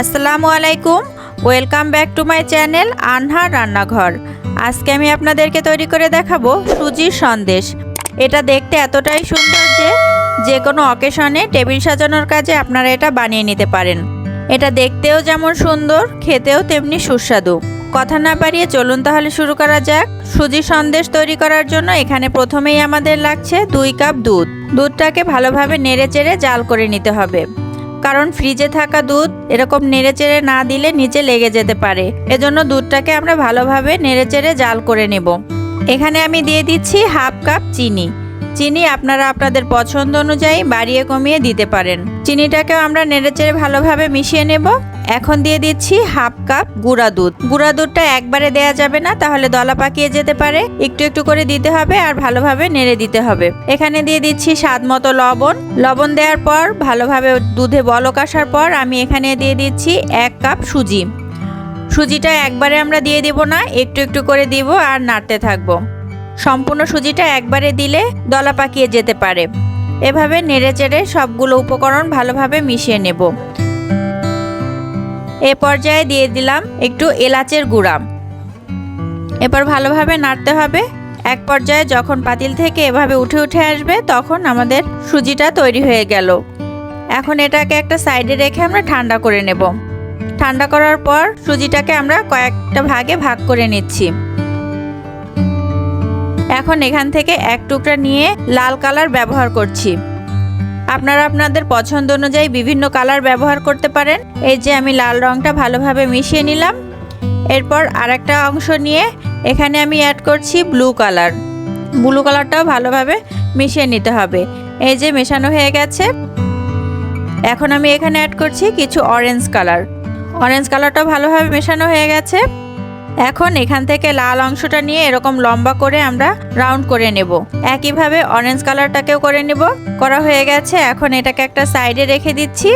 আসসালামু আলাইকুম। Welcome back to my channel Anhar Rannaghor আজকে আমি আপনাদেরকে তৈরি করে দেখাবো সুজির সন্দেশ। এটা দেখতে এতটাই সুন্দর যে যে কোনো অকেশনে টেবিল সাজানোর কাজে আপনারা এটা বানিয়ে নিতে পারেন। এটা দেখতেও যেমন সুন্দর, খেতেও তেমনি সুস্বাদু। কথা না বাড়িয়ে চলুন তাহলে শুরু করা যাক। সুজি সন্দেশ তৈরি করার জন্য এখানে প্রথমেই আমাদের লাগছে দুই কাপ দুধ। দুধটাকে ভালোভাবে নেড়ে চেড়ে জাল করে নিতে হবে। কারণ ফ্রিজে থাকা দুধ এরকম নেড়েচেড়ে না দিলে নিচে লেগে যেতে পারে। এজন্য দুধটাকে আমরা ভালোভাবে নেড়েচেড়ে জাল করে নেব। এখানে আমি দিয়ে দিচ্ছি হাফ কাপ চিনি। চিনি আপনারা আপনাদের পছন্দ অনুযায়ী বাড়িয়ে কমিয়ে দিতে পারেন। চিনিটাকেও আমরা নেড়েচেড়ে ভালোভাবে মিশিয়ে নেব। এখন দিয়ে দিচ্ছি হাফ কাপ গুঁড়া দুধ। গুঁড়া দুধটা একবারে দেয়া যাবে না, তাহলে দলা পাকিয়ে যেতে পারে। একটু একটু করে দিতে হবে আর ভালোভাবে নেড়ে দিতে হবে। এখানে দিয়ে দিচ্ছি স্বাদ মতো লবণ। লবণ দেওয়ার পর ভালোভাবে দুধে বলক আসার পর আমি এখানে দিয়ে দিচ্ছি এক কাপ সুজি। সুজিটা একবারে আমরা দিয়ে দিব না, একটু একটু করে দিব আর নাড়তে থাকব। সম্পূর্ণ সুজিটা একবারে দিলে দলা পাকিয়ে যেতে পারে। এভাবে নেড়ে চেড়ে সবগুলো উপকরণ ভালোভাবে মিশিয়ে নেব। এ পর্যায়ে দিয়ে দিলাম একটু এলাচের গুঁড়া। এবার ভালোভাবে নাড়তে হবে। এক পর্যায়ে যখন পাতিল থেকে এভাবে উঠে উঠে আসবে, তখন আমাদের সুজিটা তৈরি হয়ে গেল। এখন এটাকে একটা সাইডে রেখে আমরা ঠান্ডা করে নেব। ঠান্ডা করার পর সুজিটাকে আমরা কয়েকটা ভাগে ভাগ করে নিচ্ছি। এখন এখান থেকে এক টুকরা নিয়ে লাল কালার ব্যবহার করছি। আপনারা আপনাদের পছন্দ অনুযায়ী বিভিন্ন কালার ব্যবহার করতে পারেন। এই যে আমি লাল রঙটা ভালোভাবে মিশিয়ে নিলাম। এরপর আরেকটা অংশ নিয়ে এখানে আমি অ্যাড করছি ব্লু কালার ব্লু কালারটাও ভালোভাবে মিশিয়ে নিতে হবে। এই যে মেশানো হয়ে গেছে। এখন আমি এখানে অ্যাড করছি কিছু অরেঞ্জ কালার অরেঞ্জ কালারটাও ভালোভাবে মেশানো হয়ে গেছে। এখন এখান থেকে লাল অংশটা নিয়ে এরকম লম্বা করে আমরা রাউন্ড করে নেব। একইভাবে অরেঞ্জ কালারটাকেও করে নেব। করা হয়ে গেছে, এখন এটাকে একটা সাইডে রেখে দিচ্ছি।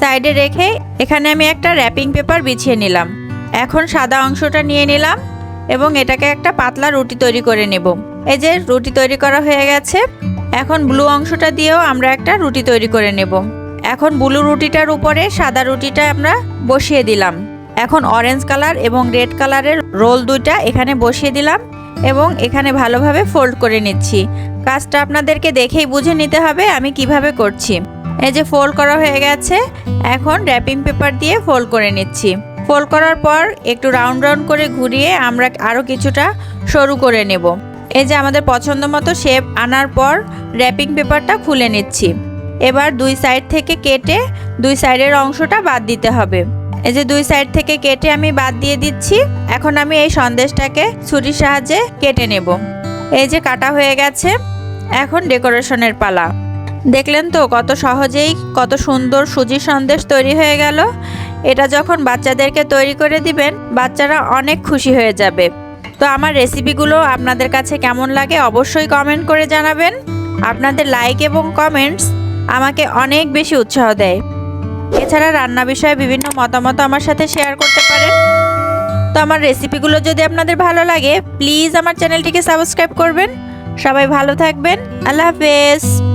সাইডে রেখে এখানে আমি একটা র্যাপিং পেপার বিছিয়ে নিলাম। এখন সাদা অংশটা নিয়ে নিলাম এবং এটাকে একটা পাতলা রুটি তৈরি করে নেব। এই যে রুটি তৈরি করা হয়ে গেছে, এখন ব্লু অংশটা দিয়েও আমরা একটা রুটি তৈরি করে নেব। এখন ব্লু রুটিটার উপরে সাদা রুটিটা আমরা বসিয়ে দিলাম। এখন অরেঞ্জ কালার এবং রেড কালারের রোল দুইটা এখানে বসিয়ে দিলাম এবং এখানে ভালোভাবে ফোল্ড করে নিচ্ছি। কাজটা আপনাদেরকে দেখেই বুঝে নিতে হবে আমি কীভাবে করছি। এই যে ফোল্ড করা হয়ে গেছে, এখন র্যাপিং পেপার দিয়ে ফোল্ড করে নিচ্ছি। ফোল্ড করার পর একটু রাউন্ড রাউন্ড করে ঘুরিয়ে আমরা আরও কিছুটা সরু করে নেব। এই যে আমাদের পছন্দ মতো শেপ আনার পর র্যাপিং পেপারটা খুলে নিচ্ছি। এবার দুই সাইড থেকে কেটে দুই সাইডের অংশটা বাদ দিতে হবে। এই যে দুই সাইড থেকে কেটে আমি বাদ দিয়ে দিচ্ছি। এখন আমি এই সন্দেশটাকে ছুরির সাহায্যে কেটে নেব। এই যে কাটা হয়ে গেছে, এখন ডেকোরেশনের পালা। দেখলেন তো কত সহজেই কত সুন্দর সুজি সন্দেশ তৈরি হয়ে গেল। এটা যখন বাচ্চাদেরকে তৈরি করে দিবেন, বাচ্চারা অনেক খুশি হয়ে যাবে। তো আমার রেসিপিগুলো আপনাদের কাছে কেমন লাগে অবশ্যই কমেন্ট করে জানাবেন। আপনাদের লাইক এবং কমেন্টস আমাকে অনেক বেশি উৎসাহ দেয়। এছাড়া রান্না বিষয়ে বিভিন্ন মতামত আমার সাথে শেয়ার করতে পারেন। তো আমার রেসিপিগুলো যদি আপনাদের ভালো লাগে প্লিজ আমার চ্যানেলটিকে সাবস্ক্রাইব করবেন। সবাই ভালো থাকবেন। আল্লাহ হাফেজ।